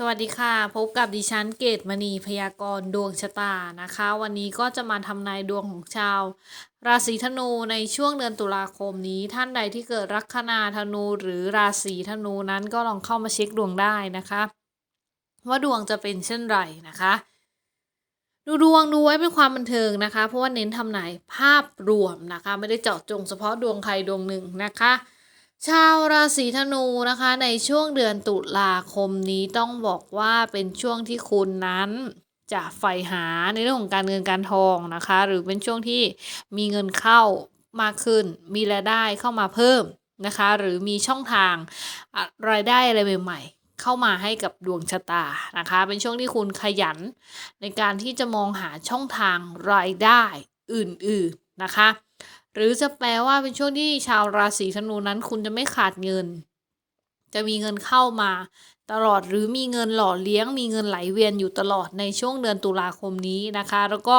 สวัสดีค่ะ พบกับดิฉันเกตมณีพยากรณ์ดวงชะตานะคะ วันนี้ก็จะมาทำนายดวงของชาว ราศีธนูในช่วงเดือนตุลาคมนี้ ท่านใดที่เกิดลัคนาธนูหรือราศีธนูนั้นก็ลองเข้ามาเช็คดวงได้นะคะ ว่าดวงจะเป็นเช่นไรนะคะ ดูดวงดูไว้เป็นความบันเทิงนะคะ เพราะว่าเน้นทำนายภาพรวมนะคะ ไม่ได้เจาะจงเฉพาะดวงใครดวงหนึ่งนะคะ ชาวราศีธนูนะคะในช่วงเดือนตุลาคมนี้ต้องบอกว่าเป็นช่วงที่คุณนั้นจะใฝ่หาในเรื่องของการเงินการทองนะคะ หรือเป็นช่วงที่มีเงินเข้ามากขึ้น มีรายได้เข้ามาเพิ่มนะคะ หรือมีช่องทางรายได้อะไรใหม่ๆเข้ามาให้กับดวงชะตานะคะ เป็นช่วงที่คุณขยันในการที่จะมองหาช่องทางรายได้อื่นๆนะคะ หรือจะแปลว่าเป็นช่วงที่ชาวราศีธนูนั้น คุณจะไม่ขาดเงิน จะมีเงินเข้ามา ตลอดหรือมีเงินหล่อเลี้ยง มีเงินไหลเวียนอยู่ตลอดในช่วงเดือนตุลาคมนี้นะคะ แล้วก็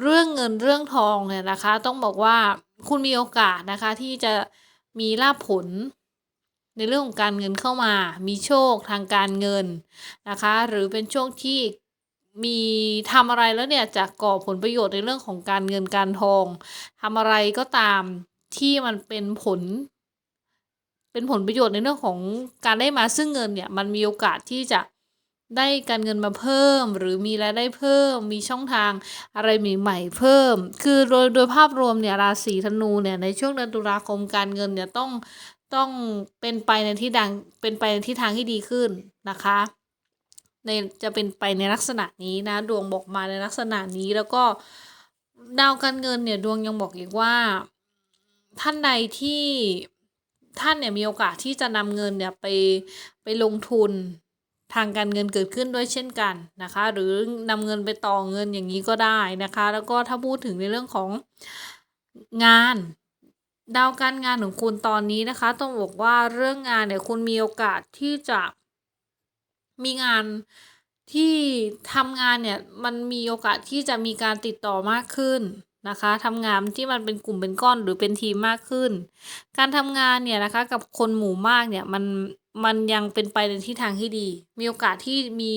เรื่องเงินเรื่องทองเนี่ยนะคะ ต้องบอกว่าคุณมีโอกาสนะคะที่จะมีลาภผลในเรื่องของการเงินเข้ามา มีโชคทางการเงินนะคะ หรือเป็นช่วงที่ มีทำอะไรแล้วเนี่ยจะก่อผลประโยชน์ในเรื่องของการเงินการทองทำอะไรก็ตามที่มันเป็นผล เป็นผลประโยชน์ในเรื่องของการได้มาซึ่งเงินเนี่ยมันมีโอกาสที่จะได้การเงินมาเพิ่ม หรือมีรายได้เพิ่ม มีช่องทางอะไรใหม่ๆเพิ่ม คือโดยโดยภาพรวมเนี่ยราศีธนูเนี่ยในช่วงเดือนตุลาคมการเงินเนี่ยต้องต้องเป็นไปในที่ดังเป็นไปในทิศทางที่ดีขึ้นนะคะ ในจะเป็นไปในลักษณะนี้นะ ดวงบอกมาในลักษณะนี้แล้วก็ดาวการเงินเนี่ยดวงยังบอกอีกว่า ท่านใดที่ท่านเนี่ยมีโอกาสที่จะนำเงินเนี่ยไปไปลงทุนทางการเงินเกิดขึ้นด้วยเช่นกันนะคะ หรือนำเงินไปต่อเงินอย่างนี้ก็ได้นะคะ แล้วก็ถ้าพูดถึงในเรื่องของงานดาวการงานของคุณตอนนี้นะคะ ต้องบอกว่าเรื่องงานเนี่ยคุณมีโอกาสที่จะ มีงานที่ทำงานเนี่ยมันมีโอกาสที่จะมีการติดต่อมากขึ้นนะคะทำงานที่มันเป็นกลุ่มเป็นก้อนหรือเป็นทีมมากขึ้น การทำงานเนี่ยนะคะกับคนหมู่มากเนี่ยมันมันยังเป็นไปในทิศทางที่ดี มีโอกาสที่มี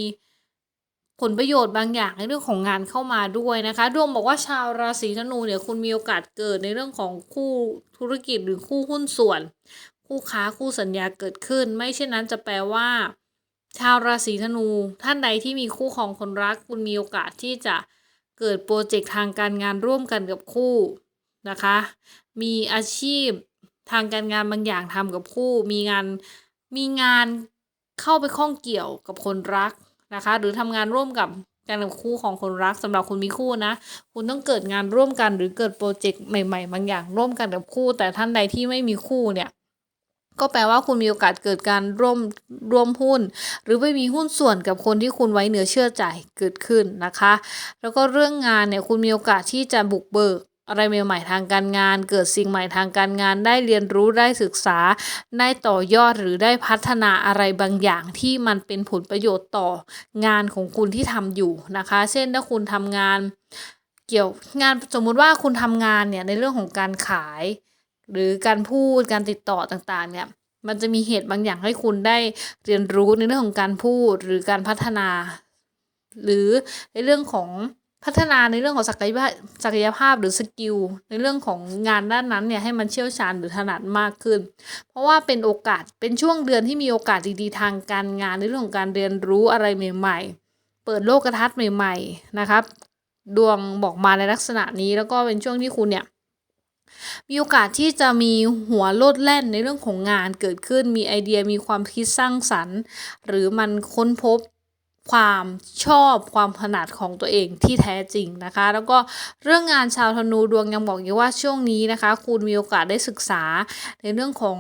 ผลประโยชน์บางอย่างในเรื่องของงานเข้ามาด้วยนะคะ ดวงบอกว่าชาวราศีธนูเนี่ยคุณมีโอกาสเกิดในเรื่องของคู่ธุรกิจหรือคู่หุ้นส่วน คู่ค้าคู่สัญญาเกิดขึ้น ไม่เช่นนั้นจะแปลว่า ชาวราศีธนู ท่านใดที่มีคู่ครองคนรัก คุณมีโอกาสที่จะเกิดโปรเจกต์ทางการงานร่วมกันกับคู่นะคะ มีอาชีพทางการงานบางอย่างทำกับคู่ มีงานมีงานเข้าไปข้องเกี่ยวกับคนรักนะคะ หรือทำงานร่วมกับกันกับคู่ของคนรักสำหรับคุณมีคู่นะ คุณต้องเกิดงานร่วมกันหรือเกิดโปรเจกต์ใหม่ ๆ บางอย่างร่วมกันกับคู่ แต่ท่านใดที่ไม่มีคู่เนี่ย ก็แปลว่าคุณมีโอกาสเกิดการร่วมร่วมหุ้น หรือไปมีหุ้นส่วนกับคนที่คุณไว้เหนือเชื่อใจเกิดขึ้นนะคะ แล้วก็เรื่องงานเนี่ยคุณมีโอกาสที่จะบุกเบิกอะไรใหม่ๆทางการงาน เกิดสิ่งใหม่ทางการงาน ได้เรียนรู้ได้ศึกษา ได้ต่อยอดหรือได้พัฒนาอะไรบางอย่างที่มันเป็นผลประโยชน์ต่องานของคุณที่ทำอยู่นะคะ เช่นถ้าคุณทำงานเกี่ยวงานสมมุติว่าคุณทำงานเนี่ยในเรื่องของการขาย หรือการพูดการติดต่อต่างๆ เนี่ย มันจะมีเหตุบางอย่างให้คุณได้เรียนรู้ในเรื่องของการพูดหรือการพัฒนา หรือในเรื่องของพัฒนาในเรื่องของศักยภาพศักยภาพหรือสกิลในเรื่องของงานด้านนั้นเนี่ยให้มันเชี่ยวชาญหรือถนัดมากขึ้น เพราะว่าเป็นโอกาสเป็นช่วงเดือนที่มีโอกาสดีๆทางการงานในเรื่องของการเรียนรู้อะไรใหม่ ๆ เปิดโลกทัศน์ใหม่ ๆ นะครับ ดวงบอกมาในลักษณะนี้แล้วก็เป็นช่วงที่คุณเนี่ย มีโอกาสที่จะมีหัวโลดแล่นในเรื่องของงานเกิดขึ้น มีไอเดีย มีความคิดสร้างสรรค์ หรือมันค้นพบความชอบความถนัดของตัวเองที่แท้จริงนะคะ แล้วก็เรื่องงานชาวธนูดวงยังบอกอยู่ว่าช่วงนี้นะคะ คุณมีโอกาสได้ศึกษาในเรื่องของ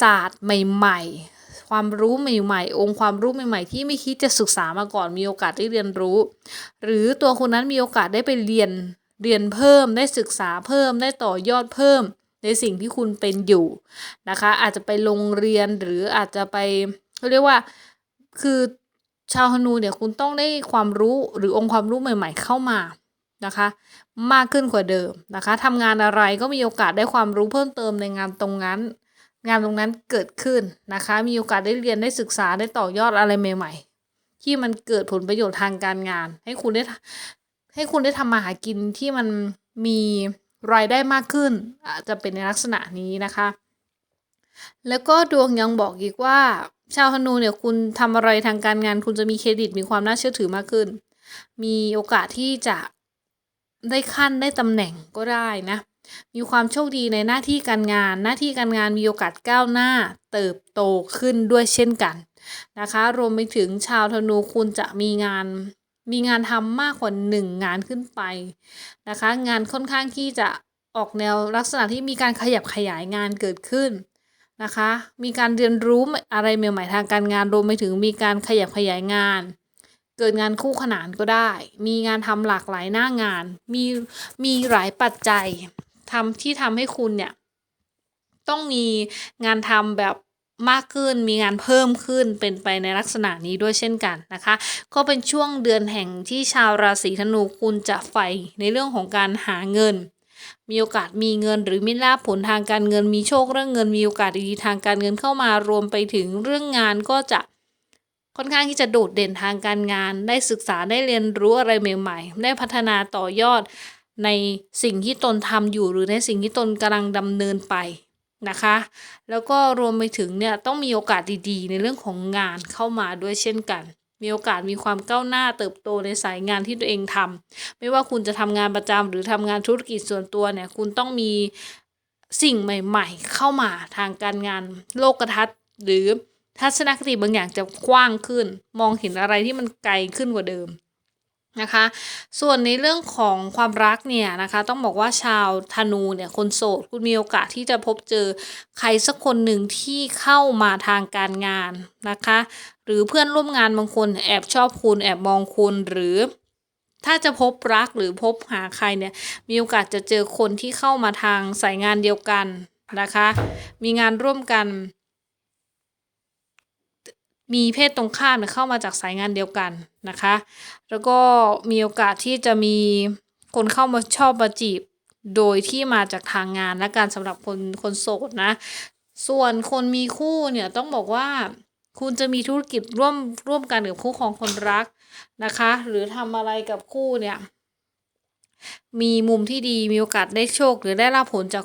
ศาสตร์ใหม่ ๆ ความรู้ใหม่ๆ องค์ความรู้ใหม่ๆ ที่ไม่คิดจะศึกษามาก่อนมีโอกาสได้เรียนรู้ หรือตัวคุณนั้นมีโอกาสได้ไปเรียน เรียนเพิ่มได้ศึกษาเพิ่มได้ต่อยอดเพิ่ม ในสิ่งที่คุณเป็นอยู่นะคะ อาจจะไปโรงเรียนหรืออาจจะไปเรียกว่าคือชาวฮนูเนี่ยคุณต้องได้ความรู้หรือองค์ความรู้ใหม่ ๆ เข้ามานะคะ มากขึ้นกว่าเดิมนะคะทำงานอะไรก็มีโอกาสได้ความรู้เพิ่มเติมในงานตรงนั้น งานตรงนั้นเกิดขึ้นนะคะ มีโอกาสได้เรียนได้ศึกษาได้ต่อยอดอะไรใหม่ ๆ ที่มันเกิดผลประโยชน์ทางการงาน ให้คุณได้ ให้คุณได้ทำมาหากินที่มันมีรายได้มากขึ้น อาจจะเป็นในลักษณะนี้นะคะ แล้วก็ดวงยังบอกอีกว่า ชาวธนูเนี่ยคุณทำอะไรทางการงาน คุณจะมีเครดิตมีความน่าเชื่อถือมากขึ้น มีโอกาสที่จะได้ขั้นได้ตำแหน่งก็ได้นะ มีความโชคดีในหน้าที่การงาน หน้าที่การงานมีโอกาสก้าวหน้า เติบโตขึ้นด้วยเช่นกันนะคะ รวมไปถึงชาวธนูคุณจะมีงาน มีงานทำมากกว่าหนึ่งงานขึ้นไปนะคะ งานค่อนข้างที่จะออกแนวลักษณะที่มีการขยับขยายงานเกิดขึ้นนะคะ มีการเรียนรู้อะไรใหม่ๆทางการงานรวมไปถึงมีการขยับขยายงาน เกิดงานคู่ขนานก็ได้ มีงานทำหลากหลายหน้างาน มีมีหลายปัจจัยทำที่ทำให้คุณเนี่ยต้องมีงานทำแบบ มากขึ้นมีงานเพิ่มขึ้นเป็นไปในลักษณะนี้ด้วยเช่นกันนะคะ ก็เป็นช่วงเดือนแห่งที่ชาวราศีธนูคุณจะใฝ่ในเรื่องของการหาเงิน มีโอกาสมีเงินหรือมีลาภผลทางการเงิน มีโชคเรื่องเงินมีโอกาสดีทางการเงินเข้ามารวมไปถึงเรื่องงานก็จะค่อนข้างที่จะโดดเด่นทางการงาน ได้ศึกษาได้เรียนรู้อะไรใหม่ ๆ ได้พัฒนาต่อยอดในสิ่งที่ตนทำอยู่หรือในสิ่งที่ตนกำลังดำเนินไป นะคะ แล้วก็รวมไปถึงเนี่ยต้องมีโอกาสดีๆ ในเรื่องของงานเข้ามาด้วยเช่นกัน มีโอกาสมีความก้าวหน้าเติบโตในสายงานที่ตัวเองทำไม่ว่าคุณจะทำงานประจำหรือทำงานธุรกิจส่วนตัวเนี่ยคุณต้องมีสิ่งใหม่ ๆ เข้ามาทางการงานโลกทัศน์ หรือทัศนคติบางอย่างจะกว้างขึ้น มองเห็นอะไรที่มันไกลขึ้นกว่าเดิม นะคะ ส่วนในเรื่องของความรักเนี่ยนะคะ ต้องบอกว่าชาวธนูเนี่ยคนโสดคุณมีโอกาสที่จะพบเจอใครสักคนหนึ่งที่เข้ามาทางการงานนะคะ หรือเพื่อนร่วมงานบางคนแอบชอบคุณแอบมองคุณหรือถ้าจะพบรักหรือพบหาใครเนี่ยมีโอกาสจะเจอคนที่เข้ามาทางสายงานเดียวกันนะคะ มีงานร่วมกัน มีเพศตรงข้ามเนี่ยเข้ามาจากสายงานเดียวกันนะคะ แล้วก็มีโอกาสที่จะมีคนเข้ามาชอบมาจีบ โดยที่มาจากทางงานและการสำหรับคนคนโสดนะ ส่วนคนมีคู่เนี่ยต้องบอกว่าคุณจะมีธุรกิจร่วมร่วมกันกับคู่ของคนรักนะคะ หรือทำอะไรกับคู่เนี่ยมีมุมที่ดีมีโอกาสได้โชค หรือได้รับผลจาก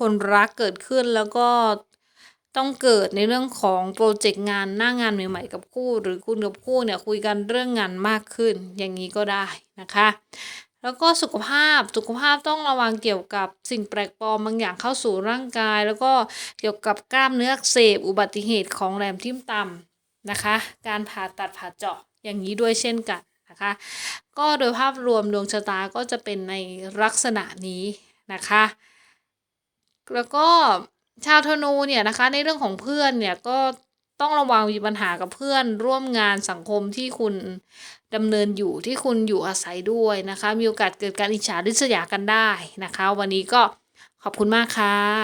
คนรักเกิดขึ้นแล้วก็ ต้องเกิดในเรื่องของโปรเจกต์งานหน้างานใหม่ๆกับคู่ หรือคุณกับคู่เนี่ยคุยกันเรื่องงานมากขึ้น อย่างนี้ก็ได้นะคะ แล้วก็สุขภาพสุขภาพต้องระวังเกี่ยวกับสิ่งแปลกปลอมบางอย่างเข้าสู่ร่างกาย แล้วก็เกี่ยวกับกล้ามเนื้อเสบอุบัติเหตุของแหลมทิ่มต่ำนะคะ การผ่าตัดผ่าเจาะอย่างนี้ด้วยเช่นกันนะคะ ก็โดยภาพรวมดวงชะตาก็จะเป็นในลักษณะนี้นะคะ แล้วก็ ชาวธนูเนี่ยนะคะในเรื่องของเพื่อนเนี่ยก็ต้องระวังมีปัญหากับเพื่อนร่วมงานสังคมที่คุณดำเนินอยู่ที่คุณอยู่อาศัยด้วยนะคะ มีโอกาสเกิดการอิจฉาริษยากันได้นะคะ วันนี้ก็ขอบคุณมากค่ะ